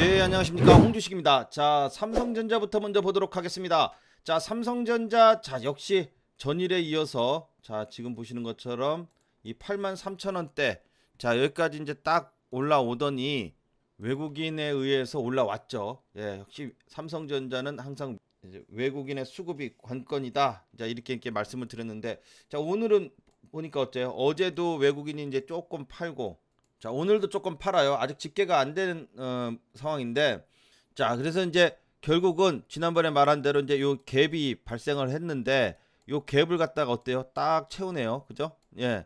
네, 안녕하십니까. 홍주식입니다. 자, 삼성전자부터 먼저 보도록 하겠습니다. 자, 삼성전자, 자, 역시 전일에 이어서, 자, 지금 보시는 것처럼 이 83,000원대, 자, 여기까지 이제 딱 올라오더니 외국인에 의해서 올라왔죠. 예, 역시 삼성전자는 항상 외국인의 수급이 관건이다. 자, 이렇게 이렇게 말씀을 드렸는데, 자, 오늘은 보니까 어때요? 어제도 외국인이 이제 조금 팔고, 자 오늘도 조금 팔아요. 아직 집계가 안된 어, 상황인데 자 그래서 이제 결국은 지난번에 말한 대로 이제 요 갭이 발생을 했는데 요 갭을 갖다가 어때요? 딱 채우네요. 그죠? 예.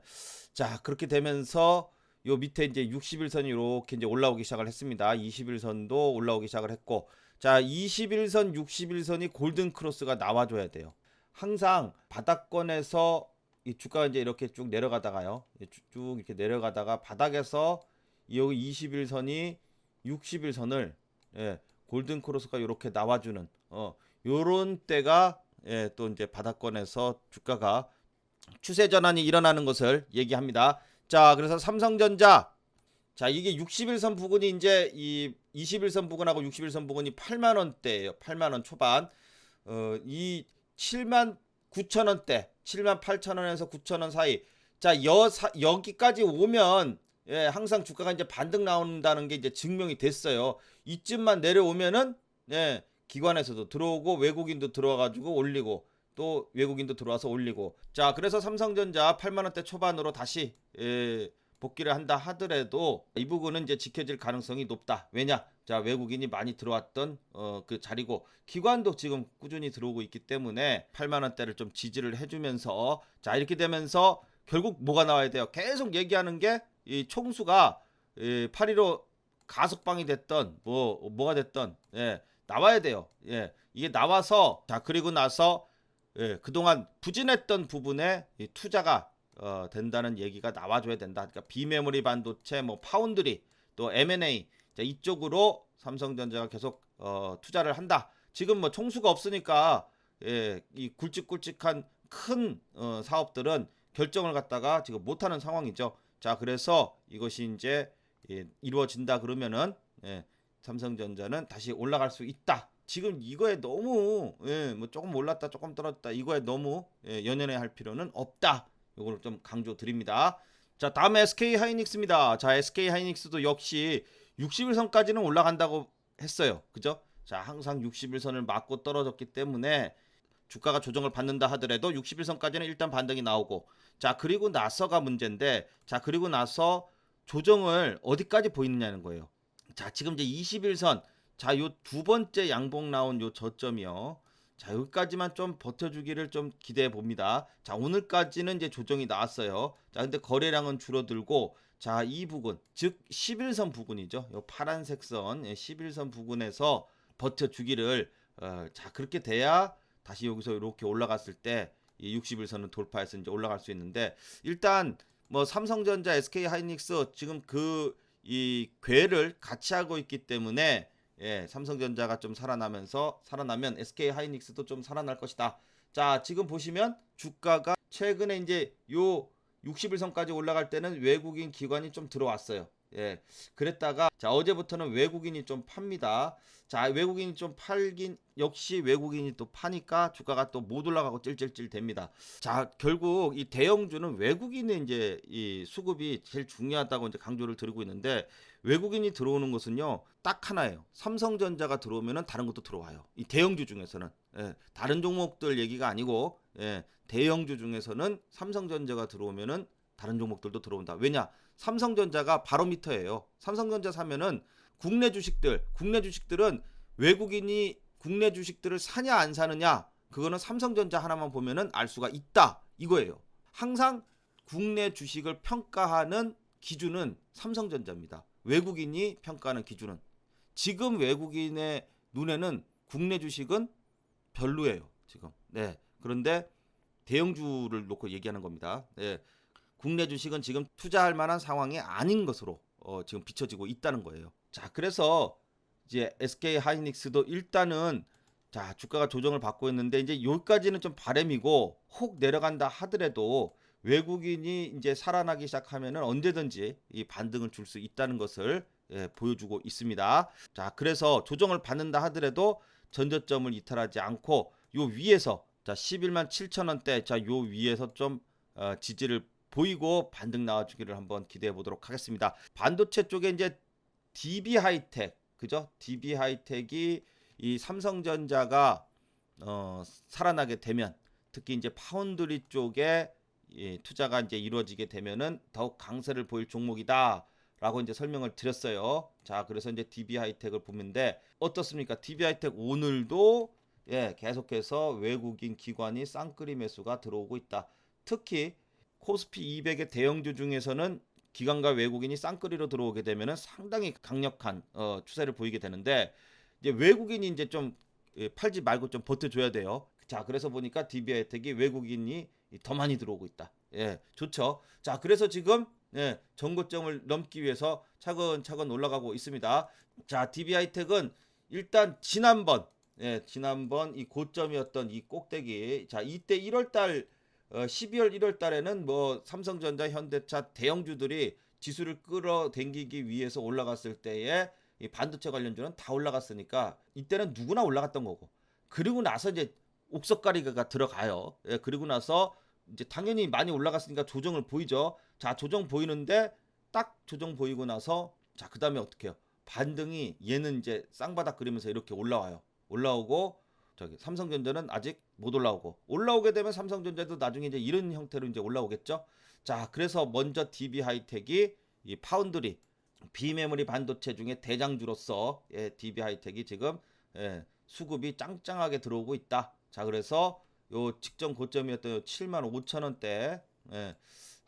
자 그렇게 되면서 요 밑에 이제 60일선이 이렇게 이제 올라오기 시작을 했습니다. 20일선도 올라오기 시작을 했고 자 21선, 60일선이 골든 크로스가 나와줘야 돼요. 항상 바닥권에서 이 주가가 이제 이렇게 쭉 내려가다가요. 예, 쭉, 쭉 이렇게 내려가다가 바닥에서 이 여기 21선이 60일선을 예, 골든 크로스가 이렇게 나와주는 어 요런 때가 예, 또 이제 바닥권에서 주가가 추세 전환이 일어나는 것을 얘기합니다. 자, 그래서 삼성전자 자, 이게 60일선 부근이 이제 이 21선 부근하고 60일선 부근이 8만 원대예요. 8만 원 초반. 어, 이 7만 9천 원대, 7만 8천 원에서 9천 원 사이. 자, 여 사, 여기까지 오면 예, 항상 주가가 이제 반등 나온다는 게 이제 증명이 됐어요. 이쯤만 내려오면은 예, 기관에서도 들어오고 외국인도 들어와 가지고 올리고 또 외국인도 들어와서 올리고. 자, 그래서 삼성전자 8만 원대 초반으로 다시 예, 복귀를 한다 하더라도 이 부분은 이제 지켜질 가능성이 높다. 왜냐? 자, 외국인이 많이 들어왔던 어, 그 자리고 기관도 지금 꾸준히 들어오고 있기 때문에 8만 원대를 좀 지지를 해 주면서 자, 이렇게 되면서 결국 뭐가 나와야 돼요? 계속 얘기하는 게 이 총수가 이 8.15 가석방이 됐던 뭐 뭐가 됐던 예, 나와야 돼요. 예. 이게 나와서 자, 그리고 나서 예, 그동안 부진했던 부분에 이 투자가 어, 된다는 얘기가 나와줘야 된다. 그러니까 비메모리 반도체, 뭐 파운드리, 또 M&A 자, 이쪽으로 삼성전자가 계속 어, 투자를 한다. 지금 뭐 총수가 없으니까 예, 이 굵직굵직한 큰 어, 사업들은 결정을 갖다가 지금 못하는 상황이죠. 자, 그래서 이것이 이제 예, 이루어진다 그러면은 예, 삼성전자는 다시 올라갈 수 있다. 지금 이거에 너무 예, 뭐 조금 올랐다 조금 떨어졌다 이거에 너무 예, 연연해 할 필요는 없다. 요거를 좀 강조 드립니다. 자, 다음 SK 하이닉스입니다. 자, SK 하이닉스도 역시 60일선까지는 올라간다고 했어요. 그죠? 자, 항상 60일선을 맞고 떨어졌기 때문에 주가가 조정을 받는다 하더라도 60일선까지는 일단 반등이 나오고 자, 그리고 나서가 문제인데 자, 그리고 나서 조정을 어디까지 보이느냐는 거예요. 자, 지금 이제 21선 자, 요 두 번째 양봉 나온 요 저점이요. 자, 여기까지만 좀 버텨주기를 좀 기대해 봅니다. 자, 오늘까지는 이제 조정이 나왔어요. 자, 근데 거래량은 줄어들고, 자, 이 부분, 즉, 11선 부근이죠. 요 파란색 선, 예, 11선 부근에서 버텨주기를, 어, 자, 그렇게 돼야 다시 여기서 이렇게 올라갔을 때, 이 61선을 돌파해서 이제 올라갈 수 있는데, 일단, 뭐, 삼성전자, SK 하이닉스, 지금 그, 이, 괴를 같이 하고 있기 때문에, 예, 삼성전자가 좀 살아나면서 살아나면 SK 하이닉스도 좀 살아날 것이다. 자, 지금 보시면 주가가 최근에 이제 요 60일선까지 올라갈 때는 외국인 기관이 좀 들어왔어요. 예. 그랬다가 자, 어제부터는 외국인이 좀 팝니다. 자, 외국인이 좀 팔긴 역시 외국인이 또 파니까 주가가 또 못 올라가고 찔찔찔 됩니다. 자, 결국 이 대형주는 외국인의 이제 이 수급이 제일 중요하다고 이제 강조를 드리고 있는데 외국인이 들어오는 것은요 딱 하나예요. 삼성전자가 들어오면은 다른 것도 들어와요. 이 대형주 중에서는 예, 다른 종목들 얘기가 아니고 예, 대형주 중에서는 삼성전자가 들어오면은 다른 종목들도 들어온다. 왜냐? 삼성전자가 바로미터예요. 삼성전자 사면은 국내 주식들, 국내 주식들은 외국인이 국내 주식들을 사냐 안 사느냐 그거는 삼성전자 하나만 보면은 알 수가 있다 이거예요. 항상 국내 주식을 평가하는 기준은 삼성전자입니다. 외국인이 평가하는 기준은 지금 외국인의 눈에는 국내 주식은 별로예요. 지금. 네. 그런데 대형주를 놓고 얘기하는 겁니다. 네. 국내 주식은 지금 투자할 만한 상황이 아닌 것으로 어, 지금 비춰지고 있다는 거예요. 자, 그래서 이제 SK 하이닉스도 일단은 자, 주가가 조정을 받고 있는데 이제 여기까지는 좀 바램이고 혹 내려간다 하더라도 외국인이 이제 살아나기 시작하면은 언제든지 이 반등을 줄 수 있다는 것을 예, 보여주고 있습니다. 자, 그래서 조정을 받는다 하더라도 전저점을 이탈하지 않고 요 위에서 자 11만 7천 원대 자요 위에서 좀 어, 지지를 보이고 반등 나와주기를 한번 기대해 보도록 하겠습니다. 반도체 쪽에 이제 DB 하이텍 그죠? DB 하이텍이 이 삼성전자가 어, 살아나게 되면 특히 이제 파운드리 쪽에 예, 투자가 이제 이루어지게 되면은 더욱 강세를 보일 종목이다 라고 이제 설명을 드렸어요. 자, 그래서 이제 DB 하이텍을 보는데 어떻습니까? DB 하이텍 오늘도 예, 계속해서 외국인 기관이 쌍끌이 매수가 들어오고 있다. 특히 코스피 200의 대형주 중에서는 기관과 외국인이 쌍끌이로 들어오게 되면은 상당히 강력한 어, 추세를 보이게 되는데 이제 외국인이 이제 좀 예, 팔지 말고 좀 버텨줘야 돼요. 자, 그래서 보니까 DB 혜택이 외국인이 더 많이 들어오고 있다. 예, 좋죠. 자, 그래서 지금 예, 전고점을 넘기 위해서 차근차근 올라가고 있습니다. 자, DB 하이텍은 일단 지난번 예, 지난번 이 고점이었던 이 꼭대기 자, 이때 1월 달 어, 12월 1월 달에는 뭐 삼성전자, 현대차 대형주들이 지수를 끌어당기기 위해서 올라갔을 때에 이 반도체 관련주는 다 올라갔으니까 이때는 누구나 올라갔던 거고 그리고 나서 이제 옥석가리가 들어가요. 예, 그리고 나서 이제 당연히 많이 올라갔으니까 조정을 보이죠. 자, 조정 보이는데 딱 조정 보이고 나서 자, 그다음에 어떻게 해요? 반등이 얘는 이제 쌍바닥 그리면서 이렇게 올라와요. 올라오고 저기 삼성전자는 아직 못 올라오고 올라오게 되면 삼성전자도 나중에 이제 이런 형태로 이제 올라오겠죠. 자, 그래서 먼저 DB 하이텍이 이 파운드리 비메모리 반도체 중에 대장주로서 예, DB 하이텍이 지금 예, 수급이 짱짱하게 들어오고 있다. 자, 그래서 요 직전 고점이었던 7만 5천 원대 예,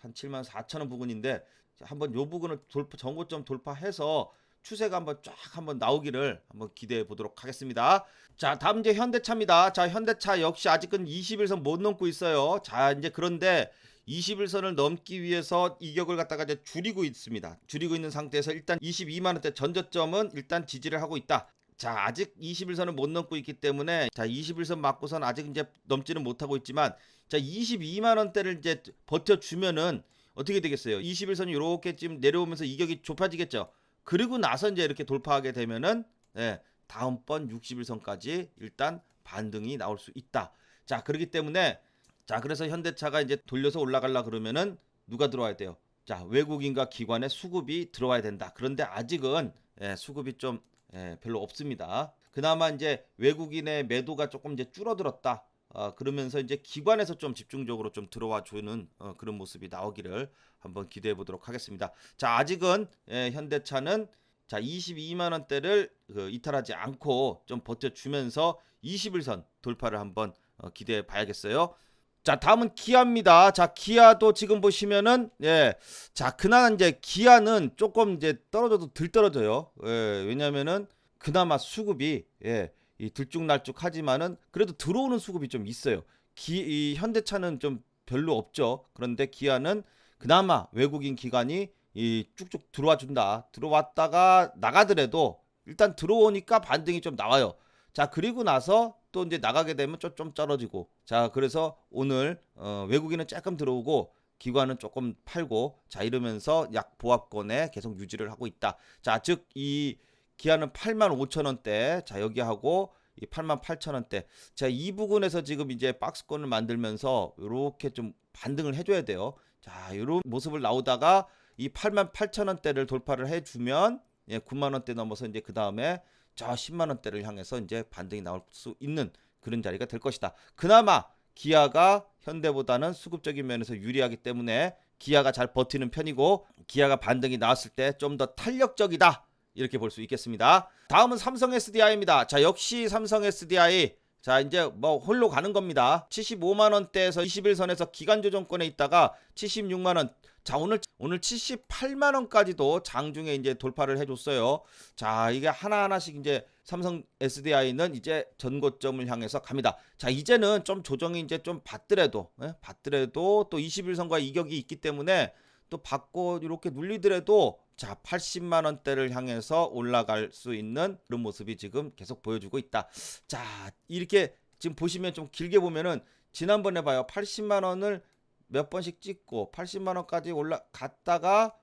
한 7만 4천 원 부근인데 자, 한번 요 부근을 돌파 전고점 돌파해서 추세가 한번 쫙 한번 나오기를 한번 기대해 보도록 하겠습니다. 자, 다음 이제 현대차입니다. 자, 현대차 역시 아직은 21선 못 넘고 있어요. 자, 이제 그런데 21선을 넘기 위해서 이격을 갖다가 이제 줄이고 있습니다. 줄이고 있는 상태에서 일단 22만 원대 전저점은 일단 지지를 하고 있다. 자, 아직 21선을 못 넘고 있기 때문에 자, 21선 맞고선 아직 이제 넘지는 못하고 있지만 자, 22만 원대를 이제 버텨 주면은 어떻게 되겠어요? 21선이 이렇게 지금 내려오면서 이격이 좁아지겠죠. 그리고 나서 이제 이렇게 돌파하게 되면은 예, 다음번 61선까지 일단 반등이 나올 수 있다. 자, 그렇기 때문에 자, 그래서 현대차가 이제 돌려서 올라가려 그러면은 누가 들어와야 돼요? 자, 외국인과 기관의 수급이 들어와야 된다. 그런데 아직은 예, 수급이 좀 예, 별로 없습니다. 그나마 이제 외국인의 매도가 조금 이제 줄어들었다. 어, 그러면서 이제 기관에서 좀 집중적으로 좀 들어와 주는 어, 그런 모습이 나오기를 한번 기대해 보도록 하겠습니다. 자, 아직은 예, 현대차는 자 22만 원대를 그, 이탈하지 않고 좀 버텨주면서 21선 돌파를 한번 어, 기대해 봐야겠어요. 자 다음은 기아입니다. 자 기아도 지금 보시면은 예, 자 그나마 이제 기아는 조금 이제 떨어져도 덜 떨어져요. 예, 왜냐면은 그나마 수급이 예, 이 들쭉날쭉 하지만은 그래도 들어오는 수급이 좀 있어요. 기, 이 현대차는 좀 별로 없죠. 그런데 기아는 그나마 외국인 기관이 이 쭉쭉 들어와 준다. 들어왔다가 나가더라도 일단 들어오니까 반등이 좀 나와요. 자 그리고 나서 또 이제 나가게 되면 좀, 좀 떨어지고 자 그래서 오늘 어, 외국인은 조금 들어오고 기관은 조금 팔고 자 이러면서 약 보합권에 계속 유지를 하고 있다. 자 즉이 기아는 8만 5천 원대 자 여기 하고 이 8만 8천 원대 자 이 부분에서 지금 이제 박스권을 만들면서 이렇게 좀 반등을 해 줘야 돼요. 자 이런 모습을 나오다가 이 8만 8천 원대를 돌파를 해 주면 예, 9만 원대 넘어서 이제 그 다음에 저 10만 원대를 향해서 이제 반등이 나올 수 있는 그런 자리가 될 것이다. 그나마 기아가 현대보다는 수급적인 면에서 유리하기 때문에 기아가 잘 버티는 편이고 기아가 반등이 나왔을 때 좀 더 탄력적이다. 이렇게 볼 수 있겠습니다. 다음은 삼성 SDI입니다. 자, 역시 삼성 SDI 자, 이제 뭐 홀로 가는 겁니다. 75만 원대에서 21선에서 기간 조정권에 있다가 76만 원. 자, 오늘 오늘 78만 원까지도 장중에 이제 돌파를 해 줬어요. 자, 이게 하나하나씩 이제 삼성 SDI는 이제 전고점을 향해서 갑니다. 자, 이제는 좀 조정이 이제 좀 받더라도 예? 받더라도 또 21선과 이격이 있기 때문에 또 받고 이렇게 눌리더라도 자 80만 원대를 향해서 올라갈 수 있는 그런 모습이 지금 계속 보여주고 있다. 자 이렇게 지금 보시면 좀 길게 보면은 지난번에 봐요 80만 원을 몇 번씩 찍고 80만 원까지 올라갔다가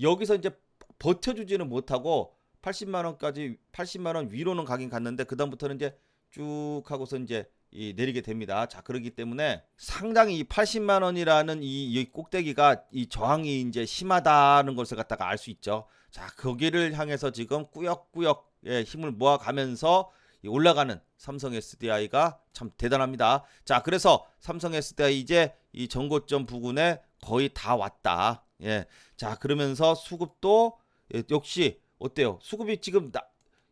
여기서 이제 버텨주지는 못하고 80만 원까지 80만 원 위로는 가긴 갔는데 그 다음부터는 이제 쭉 하고서 이제 이 내리게 됩니다. 자 그렇기 때문에 상당히 이 80만 원이라는 이, 이 꼭대기가 이 저항이 이제 심하다는 것을 갖다가 알 수 있죠. 자 거기를 향해서 지금 꾸역꾸역 예, 힘을 모아가면서 이 올라가는 삼성 SDI가 참 대단합니다. 자 그래서 삼성 SDI 이제 이 전고점 부근에 거의 다 왔다. 예, 자 그러면서 수급도 예, 역시 어때요? 수급이 지금 나,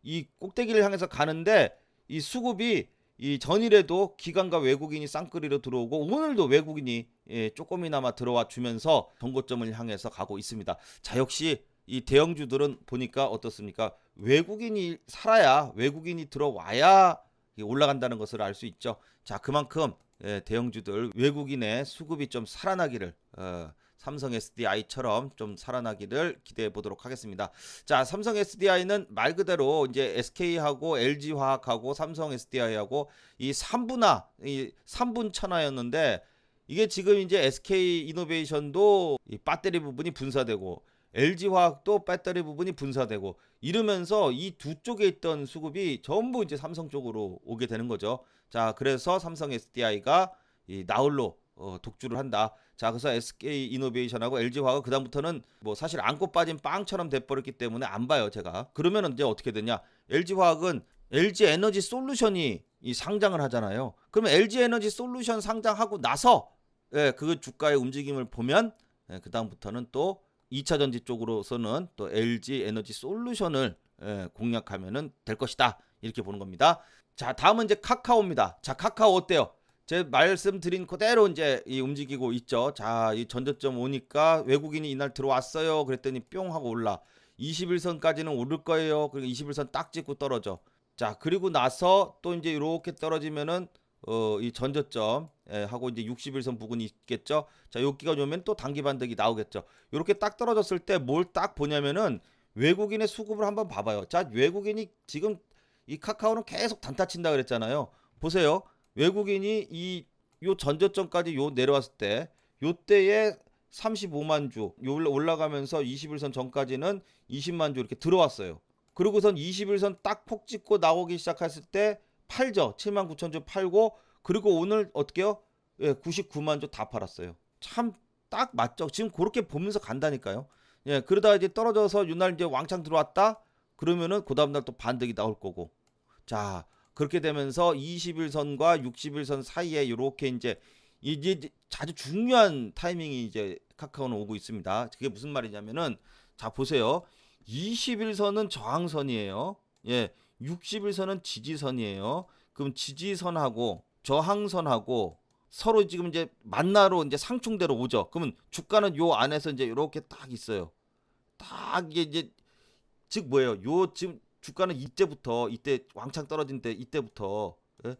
이 꼭대기를 향해서 가는데 이 수급이 이 전일에도 기관과 외국인이 쌍끌이로 들어오고 오늘도 외국인이 예, 조금이나마 들어와 주면서 정고점을 향해서 가고 있습니다. 자 역시 이 대형주들은 보니까 어떻습니까? 외국인이 살아야 외국인이 들어와야 올라간다는 것을 알 수 있죠. 자 그만큼 예, 대형주들 외국인의 수급이 좀 살아나기를 어, 삼성 SDI처럼 좀 살아나기를 기대해 보도록 하겠습니다. 자, 삼성 SDI는 말 그대로 이제 SK하고 LG화학하고 삼성 SDI하고 이 3분화, 이 3분 천하였는데 이게 지금 이제 SK 이노베이션도 이 배터리 부분이 분사되고 LG화학도 배터리 부분이 분사되고 이러면서 이 두 쪽에 있던 수급이 전부 이제 삼성 쪽으로 오게 되는 거죠. 자, 그래서 삼성 SDI가 이 나홀로 어, 독주를 한다. 자, 그래서 SK 이노베이션하고 LG화학 그다음부터는 뭐 사실 안고 빠진 빵처럼 돼버렸기 때문에 안 봐요, 제가. 그러면 이제 어떻게 되냐? LG화학은 LG 에너지 솔루션이 이 상장을 하잖아요. 그러면 LG 에너지 솔루션 상장하고 나서 예, 그 주가의 움직임을 보면 예, 그다음부터는 또 2차 전지 쪽으로서는 또 LG 에너지 솔루션을 예, 공략하면은 될 것이다. 이렇게 보는 겁니다. 자, 다음은 이제 카카오입니다. 자, 카카오 어때요? 제 말씀드린 그대로 이제 이 움직이고 있죠. 자, 이 전저점 오니까 외국인이 이날 들어왔어요. 그랬더니 뿅 하고 올라. 21선까지는 오를 거예요. 그리고 21선 딱 찍고 떨어져. 자, 그리고 나서 또 이제 이렇게 떨어지면은 어, 이 전저점 예, 하고 이제 61선 부근이 있겠죠. 자, 여기가 오면 또 단기 반등이 나오겠죠. 이렇게 딱 떨어졌을 때 뭘 딱 보냐면은 외국인의 수급을 한번 봐봐요. 자, 외국인이 지금 이 카카오는 계속 단타 친다 그랬잖아요. 보세요. 외국인이 이 요 전저점까지 요 내려왔을 때 요때에 35만 주요 올라가면서 21선 전까지는 20만 주 이렇게 들어왔어요. 그리고선 21선 딱 폭 찍고 나오기 시작했을 때 팔죠. 7만 9천 주 팔고 그리고 오늘 어떻게요? 예, 99만 주 다 팔았어요. 참 딱 맞죠. 지금 그렇게 보면서 간다니까요. 예, 그러다 이제 떨어져서 요날 이제 왕창 들어왔다. 그러면은 그 다음 날 또 반등이 나올 거고. 자, 그렇게 되면서 21선과 61선 사이에 이렇게 이제 이제 아주 중요한 타이밍이 이제 카카오는 오고 있습니다. 그게 무슨 말이냐면은 자 보세요. 21선은 저항선이에요. 예. 61선은 지지선이에요. 그럼 지지선하고 저항선하고 서로 지금 이제 만나러 이제 상충대로 오죠. 그러면 주가는 요 안에서 이제 이렇게 딱 있어요. 딱 이게 이제 즉 뭐예요? 요 지금 주가는 이때부터 이때 왕창 떨어진 때 이때부터 예?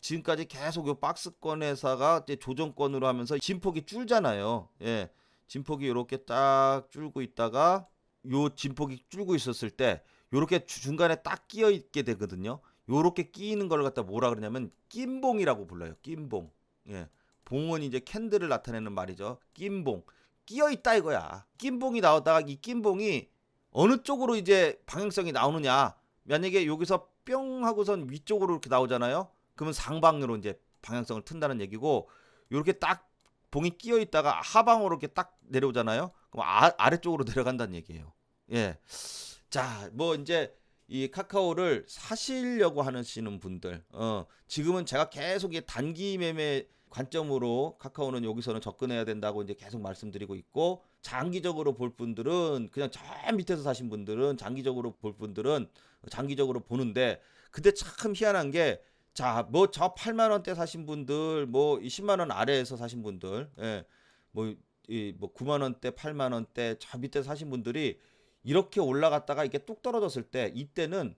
지금까지 계속 요 박스권 회사가 이제 조정권으로 하면서 진폭이 줄잖아요. 예. 진폭이 이렇게 딱 줄고 있다가 요 진폭이 줄고 있었을 때 요렇게 주- 중간에 딱 끼어 있게 되거든요. 요렇게 끼이는 걸 갖다 뭐라 그러냐면 낀봉이라고 불러요. 낀봉. 예. 봉은 이제 캔들을 나타내는 말이죠. 낀봉. 끼어 있다 이거야. 낀봉이 나오다가 이 낀봉이 어느 쪽으로 이제 방향성이 나오느냐. 만약에 여기서 뿅 하고선 위쪽으로 이렇게 나오잖아요. 그러면 상방으로 이제 방향성을 튼다는 얘기고 요렇게 딱 봉이 끼어 있다가 하방으로 이렇게 딱 내려오잖아요. 그럼 아, 아래쪽으로 내려간다는 얘기예요. 예. 자, 뭐 이제 이 카카오를 사시려고 하시는 분들, 어, 지금은 제가 계속 이 단기 매매 관점으로 카카오는 여기서는 접근해야 된다고 이제 계속 말씀드리고 있고, 장기적으로 볼 분들은 그냥 저 밑에서 사신 분들은 장기적으로 볼 분들은 장기적으로 보는데, 근데 참 희한한 게, 자, 뭐 저 8만 원대 사신 분들, 뭐 10만 원 아래에서 사신 분들, 예, 뭐 이뭐 9만 원대, 8만 원대 저 밑에 사신 분들이 이렇게 올라갔다가 이게 뚝 떨어졌을 때 이때는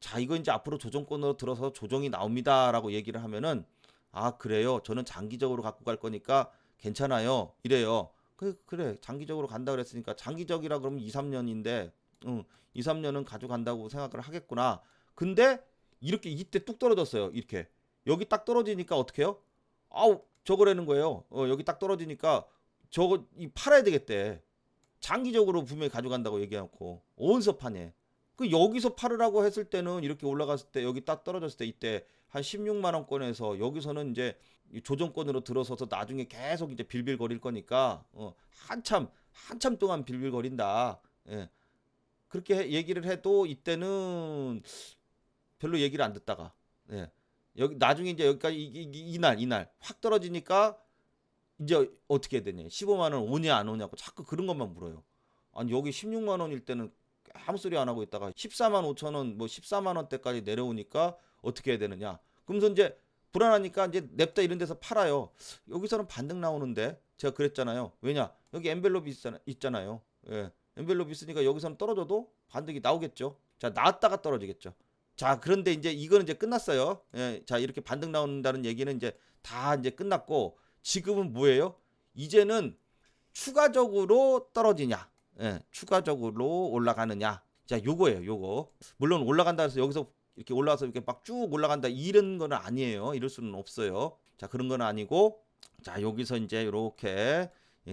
자 이거 이제 앞으로 조정권으로 들어서 조정이 나옵니다라고 얘기를 하면은 아 그래요? 저는 장기적으로 갖고 갈 거니까 괜찮아요. 이래요 그 그래. 장기적으로 간다 그랬으니까 장기적이라 그러면 2, 3년인데 응 2, 3년은 가져간다고 생각을 하겠구나. 근데 이렇게 이때 뚝 떨어졌어요 이렇게. 여기 딱 떨어지니까 어떻게 해요? 아우 저거라는 거예요. 어 여기 딱 떨어지니까 저거 이 팔아야 되겠대. 장기적으로 분명히 가져간다고 얘기하고. 어디서 파네? 그 여기서 팔으라고 했을 때는 이렇게 올라갔을 때 여기 딱 떨어졌을 때 이때 한 16만 원권에서 여기서는 이제 이 조정권으로 들어서서 나중에 계속 이제 빌빌거릴 거니까 어, 한참 한참 동안 빌빌거린다. 예. 그렇게 해- 얘기를 해도 이때는 별로 얘기를 안 듣다가 예. 여기 나중에 이제 여기까지 이날 이날 확 떨어지니까 이제 어떻게 해야 되냐 15만 원 오냐 안 오냐고 자꾸 그런 것만 물어요. 아니 여기 16만 원일 때는 아무 소리 안 하고 있다가 14만 5천 원, 뭐 14만 원대까지 내려오니까 어떻게 해야 되느냐. 그러면서 이제 불안하니까 이제 냅다 이런 데서 팔아요. 여기서는 반등 나오는데 제가 그랬잖아요. 왜냐? 여기 엔벨롭이 있잖아, 있잖아 요. 예. 엔벨롭이 있으니까 여기서는 떨어져도 반등이 나오겠죠. 자, 나왔다가 떨어지겠죠. 자, 그런데 이제 이거는 이제 끝났어요. 예. 자, 이렇게 반등 나온다는 얘기는 이제 다 이제 끝났고 지금은 뭐예요? 이제는 추가적으로 떨어지냐? 예, 추가적으로 올라가느냐. 자, 요거예요, 요거. 물론 올라간다 해서 여기서 이렇게 올라와서 이렇게 막 쭉 올라간다 이런 거는 아니에요. 이럴 수는 없어요. 자, 그런 건 아니고 자, 여기서 이제 이렇게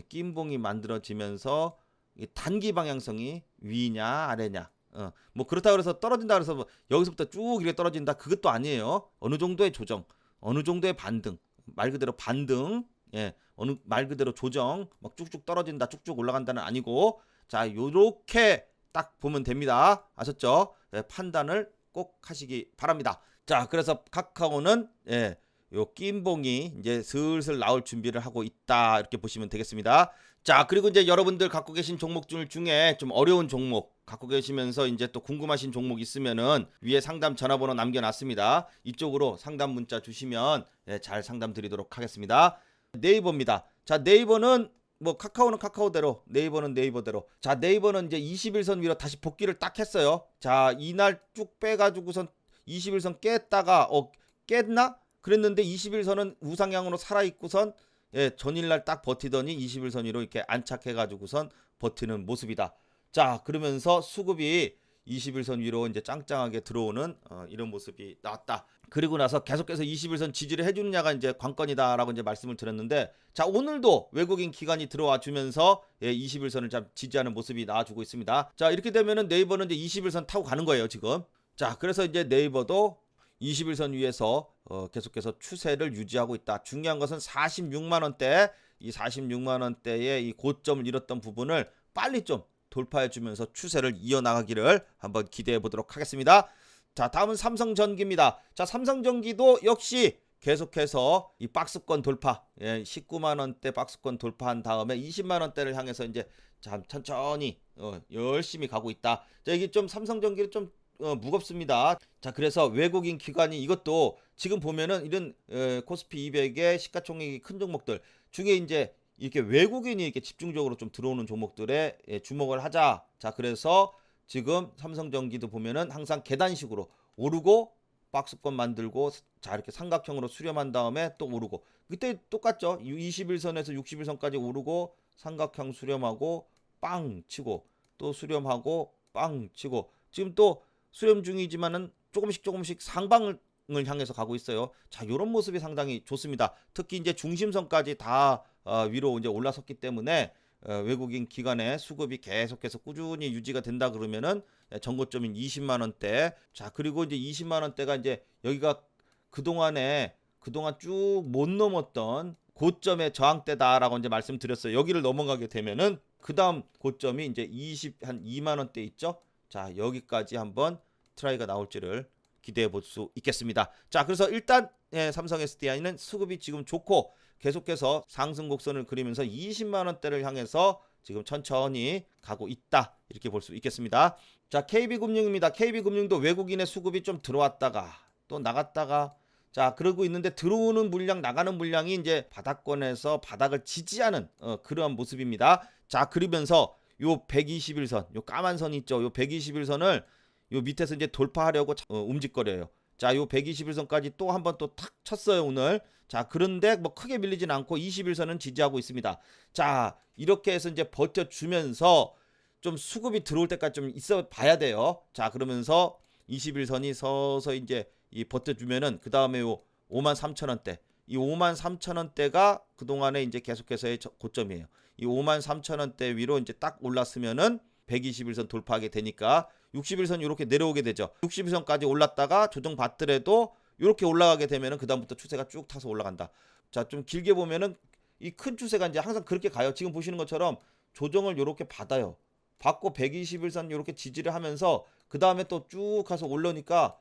낀봉이 만들어지면서 이 단기 방향성이 위냐 아래냐. 어, 뭐 그렇다 그래서 떨어진다 그래서 뭐 여기서부터 쭉 이렇게 떨어진다 그것도 아니에요. 어느 정도의 조정, 어느 정도의 반등, 말 그대로 반등, 예, 어느 말 그대로 조정, 막 쭉쭉 떨어진다, 쭉쭉 올라간다는 아니고 자, 요렇게 딱 보면 됩니다. 아셨죠? 예, 판단을 꼭 하시기 바랍니다. 자, 그래서 카카오는 예, 요 낀봉이 이제 슬슬 나올 준비를 하고 있다. 이렇게 보시면 되겠습니다. 자, 그리고 이제 여러분들 갖고 계신 종목들 중에 좀 어려운 종목 갖고 계시면서 이제 또 궁금하신 종목 있으면은 위에 상담 전화번호 남겨놨습니다. 이쪽으로 상담 문자 주시면 예, 잘 상담 드리도록 하겠습니다. 네이버입니다. 자, 네이버는 뭐 카카오는 카카오대로 네이버는 네이버대로. 자 네이버는 이제 21선 위로 다시 복귀를 딱 했어요. 자 이날 쭉 빼가지고선 21선 깼다가 어 깼나? 그랬는데 21선은 우상향으로 살아있고선 예 전일날 딱 버티더니 21선 위로 이렇게 안착해가지고선 버티는 모습이다. 자 그러면서 수급이 21선 위로 이제 짱짱하게 들어오는 어, 이런 모습이 나왔다. 그리고 나서 계속해서 21선 지지를 해주느냐가 이제 관건이다라고 이제 말씀을 드렸는데 자 오늘도 외국인 기관이 들어와 주면서 예, 21선을 좀 지지하는 모습이 나와주고 있습니다. 자 이렇게 되면은 네이버는 이제 21선 타고 가는 거예요 지금. 자 그래서 이제 네이버도 21선 위에서 어, 계속해서 추세를 유지하고 있다. 중요한 것은 46만 원대 이 46만 원대의 이 고점을 잃었던 부분을 빨리 좀 돌파해 주면서 추세를 이어나가기를 한번 기대해 보도록 하겠습니다. 자, 다음은 삼성전기입니다. 자, 삼성전기도 역시 계속해서 이 박스권 돌파, 예, 19만 원대 박스권 돌파한 다음에 20만 원대를 향해서 이제 참 천천히 어, 열심히 가고 있다. 자, 이게 좀 삼성전기는 좀 어, 무겁습니다. 자, 그래서 외국인 기관이 이것도 지금 보면은 이런 에, 코스피 200의 시가총액이 큰 종목들 중에 이제 이렇게 외국인이 이렇게 집중적으로 좀 들어오는 종목들에 예, 주목을 하자. 자, 그래서 지금 삼성전기도 보면은 항상 계단식으로 오르고 박스권 만들고 자 이렇게 삼각형으로 수렴한 다음에 또 오르고 그때 똑같죠. 21선에서 61선까지 오르고 삼각형 수렴하고 빵 치고 또 수렴하고 빵 치고 지금 또 수렴 중이지만은 조금씩 조금씩 상방을 향해서 가고 있어요. 자, 이런 모습이 상당히 좋습니다. 특히 이제 중심선까지 다 어, 위로 이제 올라섰기 때문에 어, 외국인 기관의 수급이 계속해서 꾸준히 유지가 된다 그러면은 예, 전고점인 20만 원대. 자, 그리고 이제 20만 원대가 이제 여기가 그동안에 그동안 쭉 못 넘었던 고점의 저항대다라고 이제 말씀드렸어요. 여기를 넘어가게 되면은 그다음 고점이 이제 20 한 2만 원대 있죠? 자, 여기까지 한번 트라이가 나올지를 기대해 볼 수 있겠습니다. 자, 그래서 일단 예, 삼성 SDI는 수급이 지금 좋고 계속해서 상승 곡선을 그리면서 20만 원대를 향해서 지금 천천히 가고 있다. 이렇게 볼 수 있겠습니다. 자, KB금융입니다. KB금융도 외국인의 수급이 좀 들어왔다가 또 나갔다가 자, 그러고 있는데 들어오는 물량, 나가는 물량이 이제 바닥권에서 바닥을 지지하는 어, 그러한 모습입니다. 자, 그러면서 요 121선, 요 까만 선 있죠. 요 121선을 요 밑에서 이제 돌파하려고 자- 어, 움직거려요. 자, 요 121선까지 또 한 번 또 탁 쳤어요, 오늘. 자, 그런데 뭐 크게 밀리진 않고 21선은 지지하고 있습니다. 자, 이렇게 해서 이제 버텨주면서 좀 수급이 들어올 때까지 좀 있어 봐야 돼요. 자, 그러면서 21선이 서서 이제 이 버텨주면은 그 다음에 요 5만 3천 원대 이 5만 3천 원대가 그동안에 이제 계속해서의 저- 고점이에요. 이 5만 3천 원대 위로 이제 딱 올랐으면은 121선 돌파하게 되니까 61선 이렇게 내려오게 되죠. 61선까지 올랐다가 조정 받더라도 이렇게 올라가게 되면은 그다음부터 추세가 쭉 타서 올라간다. 자, 좀 길게 보면은 이 큰 추세가 이제 항상 그렇게 가요. 지금 보시는 것처럼 조정을 이렇게 받아요. 받고 121선 이렇게 지지를 하면서 그 다음에 또 쭉 가서 올라오니까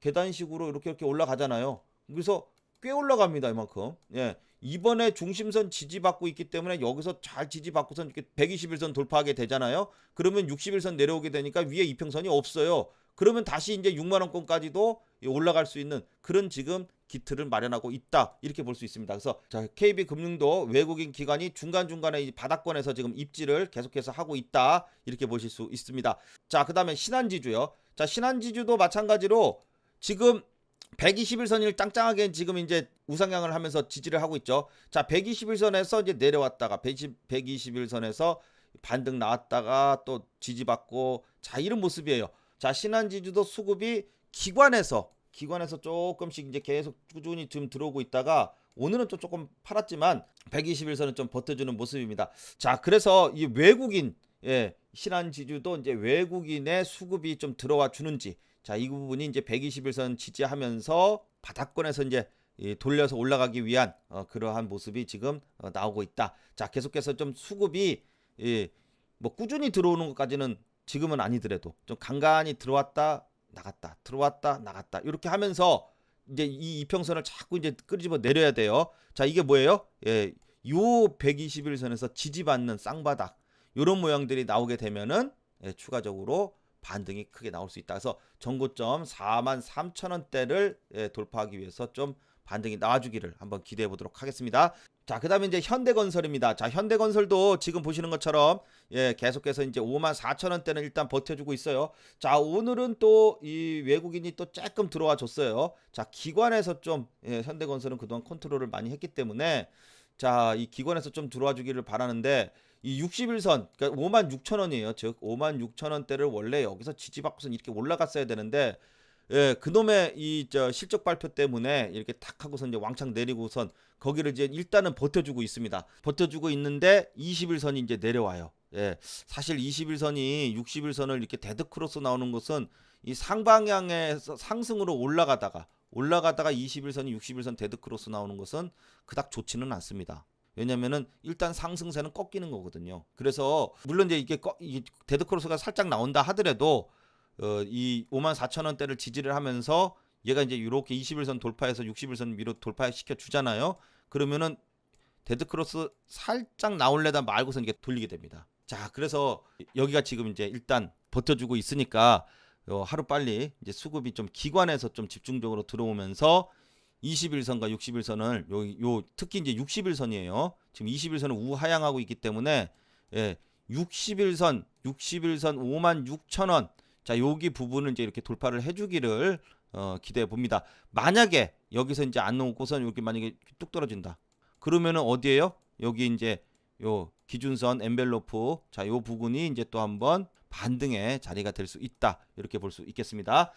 계단식으로 이렇게 이렇게 올라가잖아요. 그래서 꽤 올라갑니다 이만큼. 예. 이번에 중심선 지지받고 있기 때문에 여기서 잘 지지받고선 이렇게 121선 돌파하게 되잖아요. 그러면 61선 내려오게 되니까 위에 이평선이 없어요. 그러면 다시 이제 6만 원권까지도 올라갈 수 있는 그런 지금 기틀을 마련하고 있다 이렇게 볼 수 있습니다. 그래서 자 KB 금융도 외국인 기관이 중간 중간에 이 바닥권에서 지금 입지를 계속해서 하고 있다 이렇게 보실 수 있습니다. 자 그다음에 신한지주요. 자 신한지주도 마찬가지로 지금 121선을 짱짱하게 지금 이제 우상향을 하면서 지지를 하고 있죠. 자 121선에서 이제 내려왔다가 120, 121선에서 반등 나왔다가 또 지지받고 자 이런 모습이에요. 자 신한지주도 수급이 기관에서 기관에서 조금씩 이제 계속 꾸준히 지금 들어오고 있다가 오늘은 또 조금 팔았지만 121선은 좀 버텨주는 모습입니다. 자 그래서 이 외국인 예 신한지주도 이제 외국인의 수급이 좀 들어와 주는지 자 이 부분이 이제 121선 지지하면서 바닥권에서 이제 이 돌려서 올라가기 위한 어, 그러한 모습이 지금 어, 나오고 있다. 자 계속해서 좀 수급이 예, 뭐 꾸준히 들어오는 것까지는 지금은 아니더라도 좀 간간히 들어왔다 나갔다 들어왔다 나갔다 이렇게 하면서 이제 이 이평선을 자꾸 이제 끄집어 내려야 돼요. 자 이게 뭐예요? 예, 요 121선에서 지지받는 쌍바닥 이런 모양들이 나오게 되면은 예, 추가적으로 반등이 크게 나올 수 있다. 그래서 전고점 4만 3천 원대를 예, 돌파하기 위해서 좀 반등이 나와주기를 한번 기대해 보도록 하겠습니다. 자, 그다음에 이제 현대건설입니다. 자, 현대건설도 지금 보시는 것처럼 예, 계속해서 이제 5만 4천 원대는 일단 버텨주고 있어요. 자, 오늘은 또 이 외국인이 또 조금 들어와 줬어요. 자, 기관에서 좀 예, 현대건설은 그동안 컨트롤을 많이 했기 때문에 자, 이 기관에서 좀 들어와 주기를 바라는데 이 61선 그러니까 5만 6천 원이에요. 즉 5만 6천 원대를 원래 여기서 지지받고선 이렇게 올라갔어야 되는데 예, 그놈의 이 저 실적 발표 때문에 이렇게 탁 하고선 이제 왕창 내리고선 거기를 이제 일단은 버텨주고 있습니다. 버텨주고 있는데 21선이 이제 내려와요. 예, 사실 21선이 61선을 이렇게 데드 크로스 나오는 것은 이 상방향에서 상승으로 올라가다가 올라가다가 21선이 61선 데드 크로스 나오는 것은 그닥 좋지는 않습니다. 왜냐면은 일단 상승세는 꺾이는 거거든요. 그래서 물론 이제 이게 꺾- 이 데드 크로스가 살짝 나온다 하더라도 어, 이 5만 4천 원대를 지지를 하면서 얘가 이제 이렇게 21선 돌파해서 61선 위로 돌파시켜 주잖아요. 그러면은 데드 크로스 살짝 나올래다 말고서 이게 돌리게 됩니다. 자, 그래서 여기가 지금 이제 일단 버텨주고 있으니까 어, 하루 빨리 이제 수급이 좀 기관에서 좀 집중적으로 들어오면서 21선과 61선을 요, 요 특히 이제 61선이에요. 지금 21선은 우하향하고 있기 때문에 예, 61선, 61선 5만 6천 원. 자, 여기 부분을 이제 이렇게 돌파를 해주기를 어, 기대해 봅니다. 만약에 여기서 이제 안 오고선 이렇게 만약에 뚝 떨어진다. 그러면은 어디에요? 여기 이제 요 기준선 엔벨로프 자, 요 부분이 이제 또 한번 반등의 자리가 될 수 있다. 이렇게 볼 수 있겠습니다.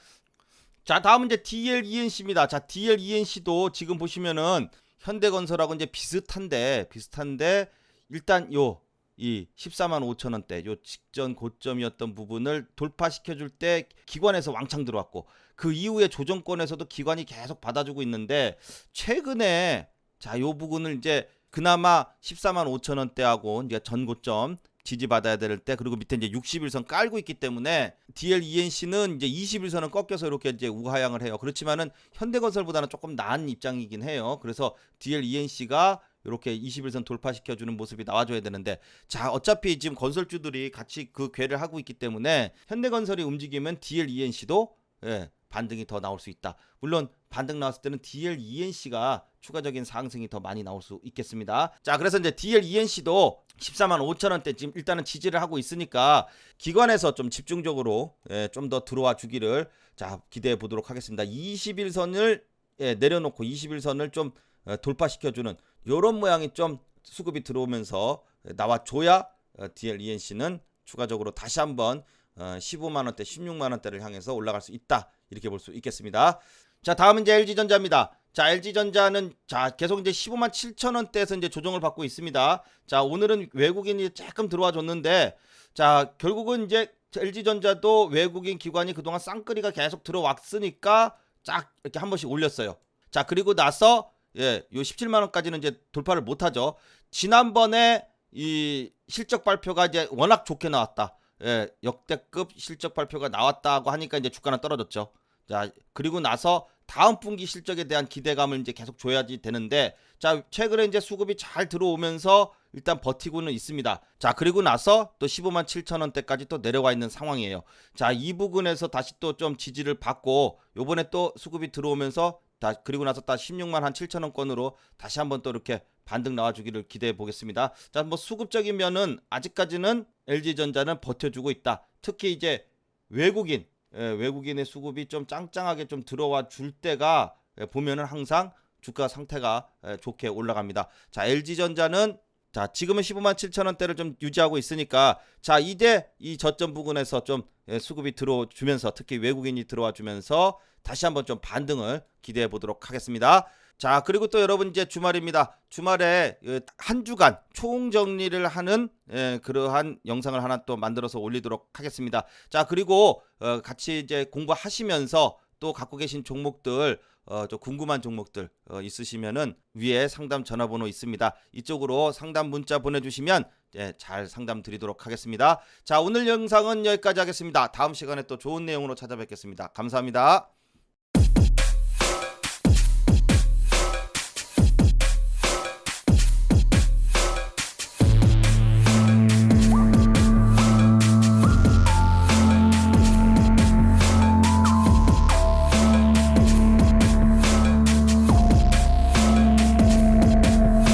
자, 다음은 이제 DLENC입니다. 자, DLENC도 지금 보시면은 현대건설하고 이제 비슷한데 비슷한데 일단 요 이 14만 5천 원대 요 직전 고점이었던 부분을 돌파시켜 줄 때 기관에서 왕창 들어왔고 그 이후에 조정권에서도 기관이 계속 받아주고 있는데 최근에 자 요 부분을 이제 그나마 14만 5천 원대하고 이제 전 고점 지지받아야 될 때 그리고 밑에 이제 60일선 깔고 있기 때문에 DLENC는 이제 20일선은 꺾여서 이렇게 이제 우하향을 해요. 그렇지만은 현대건설보다는 조금 나은 입장이긴 해요. 그래서 DLENC가 이렇게 21선 돌파시켜 주는 모습이 나와줘야 되는데 자 어차피 지금 건설주들이 같이 그 궤를 하고 있기 때문에 현대건설이 움직이면 DLENC도 예, 반등이 더 나올 수 있다. 물론 반등 나왔을 때는 DLENC가 추가적인 상승이 더 많이 나올 수 있겠습니다. 자 그래서 이제 DLENC도 14만 5천 원대 지금 일단은 지지를 하고 있으니까 기관에서 좀 집중적으로 예, 좀 더 들어와 주기를 자 기대해 보도록 하겠습니다. 21선을 예, 내려놓고 21선을 좀 어, 돌파시켜주는 요런 모양이 좀 수급이 들어오면서 나와줘야 어, DLENC는 추가적으로 다시 한번 어, 15만 원대, 16만 원대를 향해서 올라갈 수 있다 이렇게 볼 수 있겠습니다. 자, 다음은 이제 LG전자입니다. 자, LG전자는 자, 계속 이제 15만 7천 원대에서 이제 조정을 받고 있습니다. 자, 오늘은 외국인이 조금 들어와 줬는데 자, 결국은 이제 LG전자도 외국인 기관이 그동안 쌍끌이가 계속 들어왔으니까 쫙 이렇게 한 번씩 올렸어요. 자, 그리고 나서 예, 요 17만 원까지는 이제 돌파를 못 하죠. 지난번에 이 실적 발표가 이제 워낙 좋게 나왔다. 예, 역대급 실적 발표가 나왔다고 하니까 이제 주가는 떨어졌죠. 자, 그리고 나서 다음 분기 실적에 대한 기대감을 이제 계속 줘야지 되는데 자, 최근에 이제 수급이 잘 들어오면서 일단 버티고는 있습니다. 자, 그리고 나서 또 15만 7천 원대까지 또 내려와 있는 상황이에요. 자, 이 부분에서 다시 또 좀 지지를 받고 요번에 또 수급이 들어오면서 다 그리고 나서 딱 16만 한 7천 원권으로 다시 한번 또 이렇게 반등 나와주기를 기대해 보겠습니다. 자, 뭐 수급적인 면은 아직까지는 LG전자는 버텨주고 있다. 특히 이제 외국인 예, 외국인의 수급이 좀 짱짱하게 좀 들어와 줄 때가 예, 보면은 항상 주가 상태가 예, 좋게 올라갑니다. 자, LG전자는 자, 지금은 15만 7천 원대를 좀 유지하고 있으니까 자, 이제 이 저점 부근에서 좀 예, 수급이 들어주면서 특히 외국인이 들어와 주면서 다시 한번 좀 반등을 기대해 보도록 하겠습니다. 자, 그리고 또 여러분 이제 주말입니다. 주말에 예, 한 주간 총 정리를 하는 예, 그러한 영상을 하나 또 만들어서 올리도록 하겠습니다. 자, 그리고 어, 같이 이제 공부하시면서 또 갖고 계신 종목들 어, 좀 궁금한 종목들 어, 있으시면은 위에 상담 전화번호 있습니다. 이쪽으로 상담 문자 보내주시면 예, 잘 상담 드리도록 하겠습니다. 자, 오늘 영상은 여기까지 하겠습니다. 다음 시간에 또 좋은 내용으로 찾아뵙겠습니다. 감사합니다.